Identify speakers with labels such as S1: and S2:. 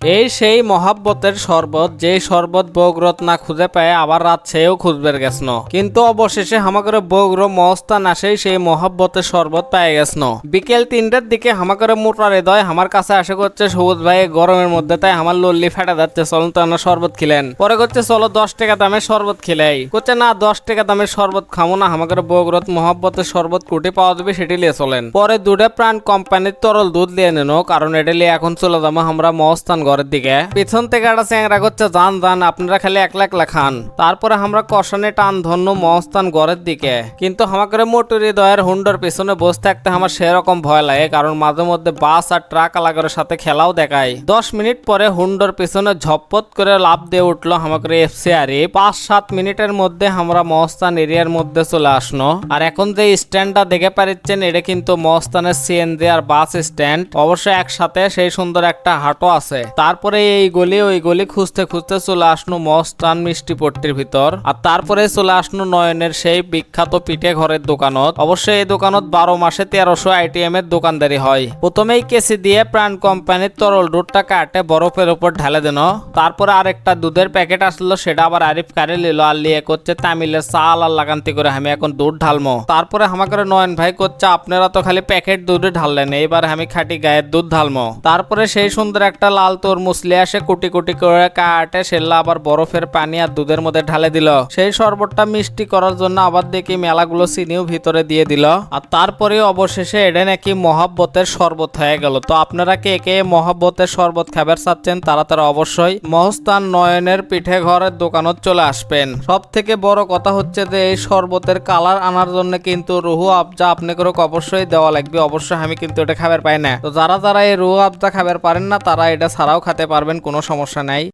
S1: এই সেই মহাব্বতের শরবত, যেই শরবত বৌগ্রত না খুঁজে পায়, আবার রাত সেও খুঁজবে গেছন। কিন্তু অবশেষে হামাকরে বৌগ্র মস্তান আসেই সেই সেই মহাব্বতের শরবত পেয়ে গেছন। বিকেল তিনটার দিকে হামাকরে মোটা হৃদয় আমার কাছে আসে করছে সবুজ ভাই গরমের মধ্যে তাই আমার লল্লি ফেটে যাচ্ছে, চলুন তো শরবত খিলেন। পরে করছে, চলো দশ টাকা দামের শরবত খিলাই। করছে, না, দশ টাকা দামের শরবত খামো না আমাদের বৌগ্রত মহাব্বতের শরবত কুটি পাওয়া যাবে, সেটি লিয়ে চলেন। পরে দুটা প্রাণ কোম্পানির তরল দুধ লিয়ে নেন, কারণ এটা লিয়ে এখন চলে যাব আমরা মহস্থান ঘরের দিকে। পিছন থেকে একটা চ্যাংরা করছে যান যান আপনারা খালি একলা একলা খান। তারপরে আমরা কষানে টান ধন্য মহস্থান ঘরের দিকে। কিন্তু আমাকে মোটর হৃদয়ের হুন্ডর পিছনে বসে থাকতে আমার সেরকম ভয় লাগে, কারণ মাঝে মধ্যে বাস আর ট্রাক আলাগরের সাথে খেলাও দেখায়। দশ মিনিট পরে হুন্ডর পিছনে ঝপত করে লাভ দিয়ে উঠল আমাকে এফসি আরে পাঁচ, সাত মিনিটের মধ্যে আমরা মহস্থান এরিয়ার মধ্যে চলে আসনো আর এখন যে স্ট্যান্ডটা দেখে পারিচ্ছেন এটা কিন্তু মহস্থানের সিএনজি আর বাস স্ট্যান্ড। অবশ্যই একসাথে সেই সুন্দর একটা হাটও আছে। তারপরে এই গলি, ওই গলি খুঁজতে খুঁজতে চলে আসনো মহস্থান মিষ্টি পট্টির ভিতর। আর তারপরে চলে আসনো নয়নের সেই বিখ্যাত পিঠে ঘরের দোকানত। অবশ্যই এই দোকানত বারো মাসে তেরোশো আইটিএম এর দোকানদারি হয়। প্রথমেই কেসি দিয়ে প্রাণ কোম্পানির তরল দুধটা কাটে বরফের উপর ঢালে দেন। তারপরে আরেকটা দুধের প্যাকেট আসলো, সেটা আবার আরিফ কারে লিলো, আর লিয়ে করছে তামিলের চাল আর লাগান্তি করে আমি এখন দুধ ঢালমো। তারপরে আমাকে নয়ন ভাই করছে, আপনারা তো খালি প্যাকেট দুধে ঢাললেন, এইবার আমি খাঁটি গায়ের দুধ ঢালমো। তারপরে সেই সুন্দর একটা লাল তরমুজ লিয়ে আসে কুটি কুটি করে কাটে, সেল্লা আবার বরফের পানি আর দুধের মধ্যে ঢালে দিল। সেই শরবতটা মিষ্টি করার জন্য আবার দেখি মেলাগুলো চিনিও ভিতরে দিয়ে দিল। আর তারপরে অবশেষে এটা নাকি মহাব্বতের শরবত হয়ে গেল। তো আপনারা কে কে মহাব্বতের শরবত খাবার চাচ্ছেন তারা তারা অবশ্যই মহস্তান নয়নের পিঠে ঘরের দোকানত চলে আসবেন। সব থেকে বড় কথা হচ্ছে যে এই শরবতের কালার আনার জন্য কিন্তু রুহু আবজা আপনাকে অবশ্যই দেওয়া লাগবে। অবশ্যই আমি কিন্তু এটা খাবার পাই না। তো যারা যারা এই রুহু আবজা খাবার পারেন না, তারা এটা ছাড়াও খেতে পারবেন কোনো সমস্যা নাই।